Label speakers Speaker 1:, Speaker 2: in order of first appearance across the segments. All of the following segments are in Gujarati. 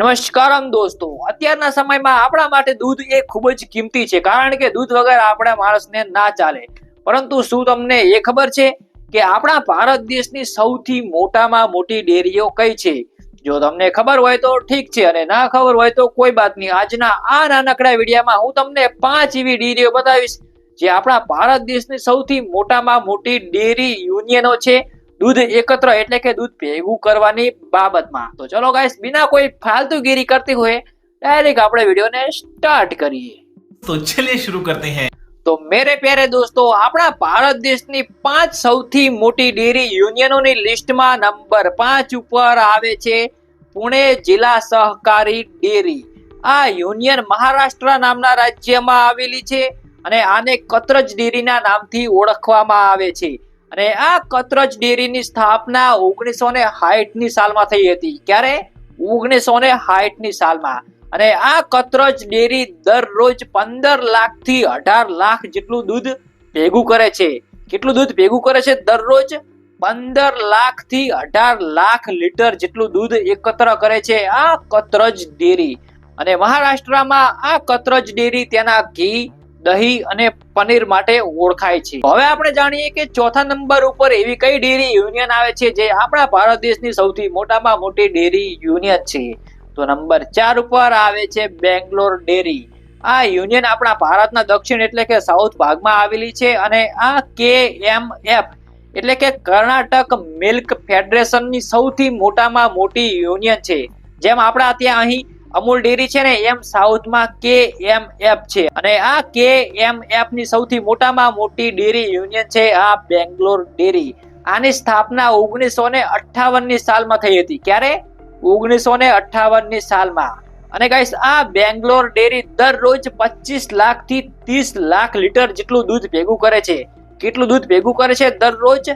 Speaker 1: નમસ્કારમ દોસ્તો. અત્યારના સમયમાં આપણા માટે દૂધ એ ખૂબ જ કિંમતી છે, કારણ કે દૂધ વગર આપણા માણસને ના ચાલે. પરંતુ શું તમને એ ખબર છે કે આપણા ભારત દેશની સૌથી મોટામાં મોટી ડેરીઓ કઈ છે? જો તમને ખબર હોય તો ઠીક છે અને ના ખબર હોય તો કોઈ બાત નહીં આજના આ નાનકડા વિડીયામાં હું તમને પાંચ એવી ડેરીઓ બતાવીશ જે આપણા ભારત દેશની સૌથી મોટામાં મોટી ડેરી યુનિયનો છે. દૂધ એકત્ર એટલે કે દૂધ ભેગું કરવાની બાબતમાં. તો ચલો ગાઈસ બિના કોઈ ફાલતુગીરી કરતી હોય ડાયરેક્ટ આપણે વિડીયોને સ્ટાર્ટ કરીએ.
Speaker 2: તો ચલિએ શરૂ કરતે હૈ.
Speaker 1: તો મેરે પ્યારે દોસ્તો આપણા ભારત દેશની પાંચ સૌથી મોટી ડેરી યુનિયનોની લિસ્ટમાં નંબર પાંચ ઉપર આવે છે પુણે જિલ્લા સહકારી ડેરી. આ યુનિયન મહારાષ્ટ્ર નામના રાજ્યમાં આવેલી છે અને આને કતરજ ડેરીના નામથી ઓળખવામાં આવે છે. અને આ કતરજ ડેરીની સ્થાપના ઓગણીસો ને ની સાલમાં થઈ હતી. ક્યારે? ઓગણીસો ને ની સાલમાં. અને આ કતરજ ડેરી દરરોજ પંદર લાખથી અઢાર લાખ જેટલું દૂધ ભેગું કરે છે. કેટલું દૂધ ભેગું કરે છે? દરરોજ પંદર લાખથી અઢાર લાખ લીટર જેટલું દૂધ એકત્ર કરે છે આ કતરજ ડેરી. અને મહારાષ્ટ્રમાં આ કતરજ ડેરી તેના ઘી દહીં અને પનીર માટે ઓળખાય છે. હવે આપણે જાણીએ કે ચોથા નંબર ઉપર એવી કઈ ડેરી યુનિયન આવે છે જે આપણા ભારત દેશની સૌથી મોટામાં મોટી ડેરી યુનિયન છે? તો નંબર ચાર ઉપર આવે છે બેંગ્લોર ડેરી. આ યુનિયન આપણા ભારતના દક્ષિણ એટલે કે સાઉથ ભાગમાં આવેલી છે અને આ કે એમ એફ એટલે કે કર્ણાટક મિલ્ક ફેડરેશનની સૌથી મોટામાં મોટી યુનિયન છે. જેમ આપણા ત્યાં અહીં અમૂલ ડેરી છે ને એમ સાઉથમાં કે એમ એફ છે. અને આ કે એમ એફની સૌથી મોટામાં મોટી ડેરી યુનિયન છે આ બેંગ્લોર ડેરી. આની સ્થાપના ઓગણીસો ને અઠાવનની સાલમાં થઈ હતી. ક્યારે? ઓગણીસો ને અઠાવનની સાલમાં. અને ગાઈસ આ બેંગ્લોર ડેરી દરરોજ પચીસ લાખથી ત્રીસ લાખ લીટર જેટલું દૂધ ભેગું કરે છે. કેટલું દૂધ ભેગું કરે છે? દરરોજ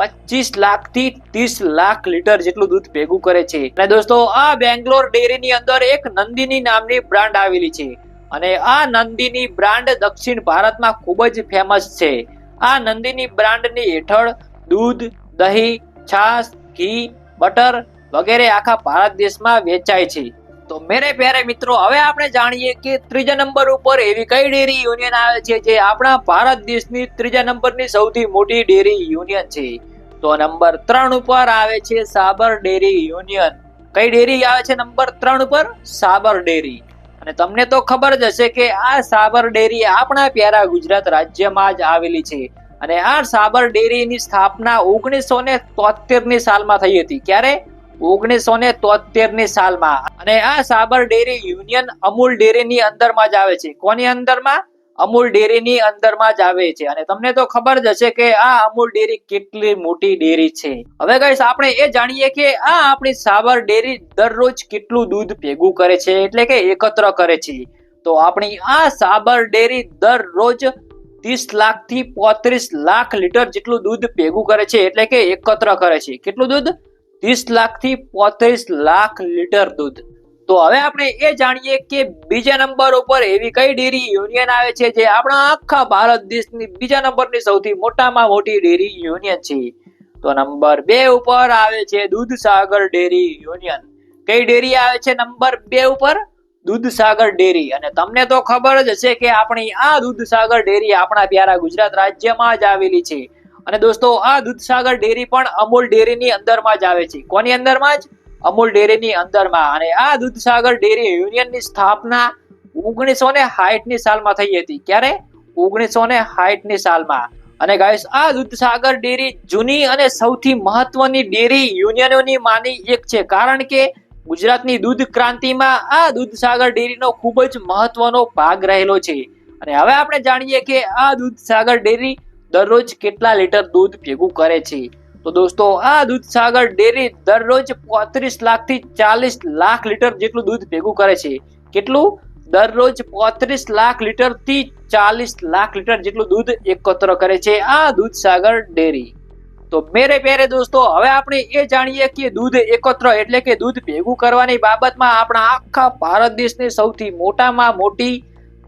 Speaker 1: પચીસ લાખથી ત્રીસ લાખ લીટર જેટલું દૂધ ભેગું કરે છે. અને દોસ્તો, આ બેંગ્લોર ડેરીની અંદર એક નંદિની નામની બ્રાન્ડ આવેલી છે. અને આ નંદિની બ્રાન્ડ દક્ષિણ ભારતમાં ખૂબ જ ફેમસ છે. આ નંદિની બ્રાન્ડની હેઠળ દૂધ, દહીં, છાશ, ઘી, બટર વગેરે આખા ભારત દેશમાં વેચાય છે. તો મેરે પ્યારે મિત્રો, હવે આપણે જાણીએ કે ત્રીજા નંબર ઉપર એવી કઈ ડેરી યુનિયન આવે છે જે આપણા ભારત દેશની ત્રીજા નંબરની સૌથી મોટી ડેરી યુનિયન છે? તો નંબર ત્રણ ઉપર આવે છે સાબર ડેરી યુનિયન. કઈ ડેરી આવે છે નંબર ત્રણ ઉપર? સાબર ડેરી. અને તમને તો ખબર જ હશે કે આ સાબર ડેરી આપણા પ્યારા ગુજરાત રાજ્યમાં જ આવેલી છે. અને આ સાબર ડેરીની સ્થાપના ઓગણીસો ને તોતેરની સાલમાં થઈ હતી. ક્યારે? ઓગણીસો ને તોતેરની સાલમાં. અને આ સાબર ડેરી યુનિયન અમૂલ ડેરીની અંદરમાં જ આવે છે. કોની અંદરમાં? અમૂલ ડેરીની અંદરમાં જ આવે છે. અને તમને તો ખબર જ હશે કે આ અમૂલ ડેરી કેટલી મોટી ડેરી છે. હવે ગાઈસ આપણે એ જાણીએ કે આ આપણી સાબર ડેરી દરરોજ કેટલું દૂધ ભેગું કરે છે, એટલે કે એકત્ર કરે છે. તો આપણી આ સાબર ડેરી દરરોજ ત્રીસ લાખથી પોત્રીસ લાખ લીટર જેટલું દૂધ ભેગું કરે છે, એટલે કે એકત્ર કરે છે. કેટલું દૂધ? ત્રીસ લાખથી પોત્રીસ લાખ લીટર દૂધ. તો હવે આપણે એ જાણીએ કે બીજા નંબર ઉપર એવી કઈ ડેરી યુનિયન આવે છે જે આપણા આખા ભારત દેશની બીજા નંબરની સૌથી મોટામાં મોટી ડેરી યુનિયન છે. તો નંબર બે ઉપર આવે છે દૂધસાગર ડેરી યુનિયન. કઈ ડેરી આવે છે નંબર બે ઉપર? દૂધસાગર ડેરી. અને તમને તો ખબર જ હશે કે આપણી આ દૂધસાગર ડેરી આપણા પ્યારા ગુજરાત રાજ્યમાં જ આવેલી છે. અને દોસ્તો, આ દૂધસાગર ડેરી પણ અમૂલ ડેરીની અંદરમાં જ આવે છે. કોની અંદરમાં જ? અમૂલ ડેરીની અંદરમાં. અને આ દૂધસાગર ડેરી યુનિયનની સ્થાપના ઓગણીસો ને ની સાલમાં થઈ હતી. ક્યારે? ઓગણીસો ને ની સાલમાં. અને ગાઈસ, આ દૂધસાગર ડેરી જૂની અને સૌથી મહત્વની ડેરી યુનિયનોની માની એક છે. કારણ કે ગુજરાતની દૂધ ક્રાંતિમાં આ દૂધસાગર ડેરીનો ખૂબ જ મહત્વનો ભાગ રહેલો છે. અને હવે આપણે જાણીએ કે આ દૂધસાગર ડેરી દરરોજ કેટલા લીટર દૂધ ભેગું કરે છે? તો દોસ્તો, આ દૂધસાગર ડેરી દરરોજ પોત્રીસ લાખથી ચાલીસ લાખ લીટર જેટલું દૂધ ભેગું કરે છે. કેટલું? દરરોજ પોત્રીસ લાખ લીટરથી ચાલીસ લાખ લીટર જેટલું દૂધ એકત્ર કરે છે આ દૂધસાગર ડેરી. તો મેરે પ્યારે દોસ્તો, હવે આપણે એ જાણીએ કે દૂધ એકત્ર એટલે કે દૂધ ભેગું કરવાની બાબતમાં આપણા આખા ભારત દેશની સૌથી મોટામાં મોટી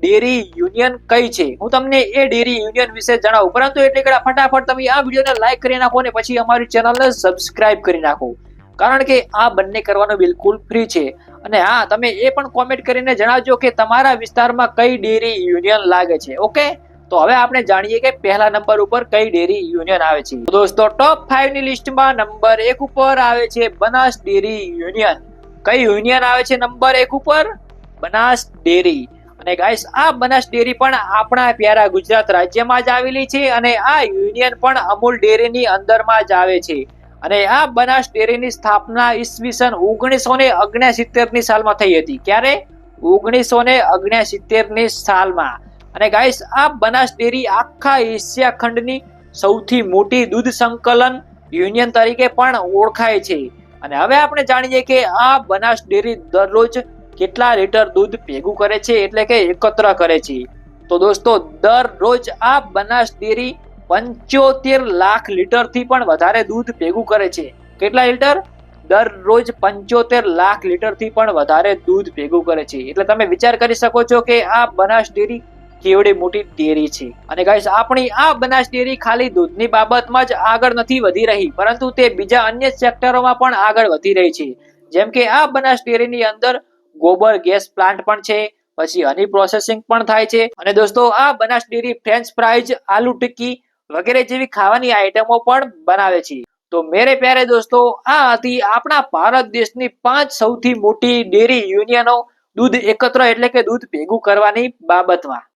Speaker 1: ડેરી યુનિયન કઈ છે? હું તમને એ ડેરી યુનિયન વિશે જણાવું. પરંતુ એટલે કે ફટાફટ તમે આ વિડીયોને લાઈક કરી નાખો અને પછી અમારી ચેનલને સબસ્ક્રાઇબ કરી નાખો. કારણ કે આ બંને કરવાનું બિલકુલ ફ્રી છે. અને હા, તમે એ પણ કોમેન્ટ કરીને જણાવજો કે તમારા વિસ્તારમાં કઈ ડેરી યુનિયન લાગે છે. ઓકે તો હવે આપણે જાણીએ કે પહેલા નંબર ઉપર કઈ ડેરી યુનિયન આવે છે. દોસ્તો ટોપ ફાઈવની લિસ્ટમાં નંબર એક ઉપર આવે છે બનાસ ડેરી યુનિયન. કઈ યુનિયન આવે છે નંબર એક ઉપર? બનાસ ડેરી. અને ગાઈસ આ બનાસ ડેરી પણ આપણા પ્યારા ગુજરાત રાજ્યમાં જ આવેલી છે અને આ યુનિયન પણ અમૂલ ડેરીની અંદરમાં જ આવે છે. અને આ બનાસ ડેરીની સ્થાપના ઈસવીસન ઓગણીસો ને અગ્યાસિત્તેરની સાલમાં થઈ હતી. ક્યારે? ઓગણીસો ને અગ્યાસિત્તેરની સાલમાં. અને ગાઈસ આ બનાસ ડેરી આખા એશિયા ખંડની સૌથી મોટી દૂધ સંકલન યુનિયન તરીકે પણ ઓળખાય છે. અને હવે આપણે જાણીએ કે આ બનાસ ડેરી દરરોજ કેટલા લીટર દૂધ ભેગું કરે છે એટલે કે એકત્ર કરે છે? તો દોસ્તો, દરરોજ આ બનાસ ડેરી પંચોતેર લાખ લીટરથી પણ વધારે દૂધ ભેગું કરે છે. કેટલા લીટર? દરરોજ પંચોતેર લાખ લીટરથી પણ વધારે દૂધ ભેગું કરે છે. એટલે તમે વિચાર કરી શકો છો કે આ બનાસ ડેરી કેવડી મોટી ડેરી છે. અને ગાઈસ આપણી આ બનાસ ડેરી ખાલી દૂધની બાબતમાં જ આગળ નથી વધી રહી, પરંતુ તે બીજા અન્ય સેક્ટરોમાં પણ આગળ વધી રહી છે. જેમ કે આ બનાસ ડેરીની અંદર ગોબર ગેસ પ્લાન્ટ પણ છે, પછી હની પ્રોસેસિંગ પણ થાય છે. અને દોસ્તો, આ Banas dairy french fries aloo tikki વગેરે જેવી ખાવાની આઈટમો પણ બનાવે છે. તો મેરે પ્યારે દોસ્તો, આ હતી આપણા ભારત દેશની પાંચ સૌથી મોટી ડેરી યુનિયનો દૂધ એકત્ર એટલે કે દૂધ ભેગું કરવાની બાબતમાં.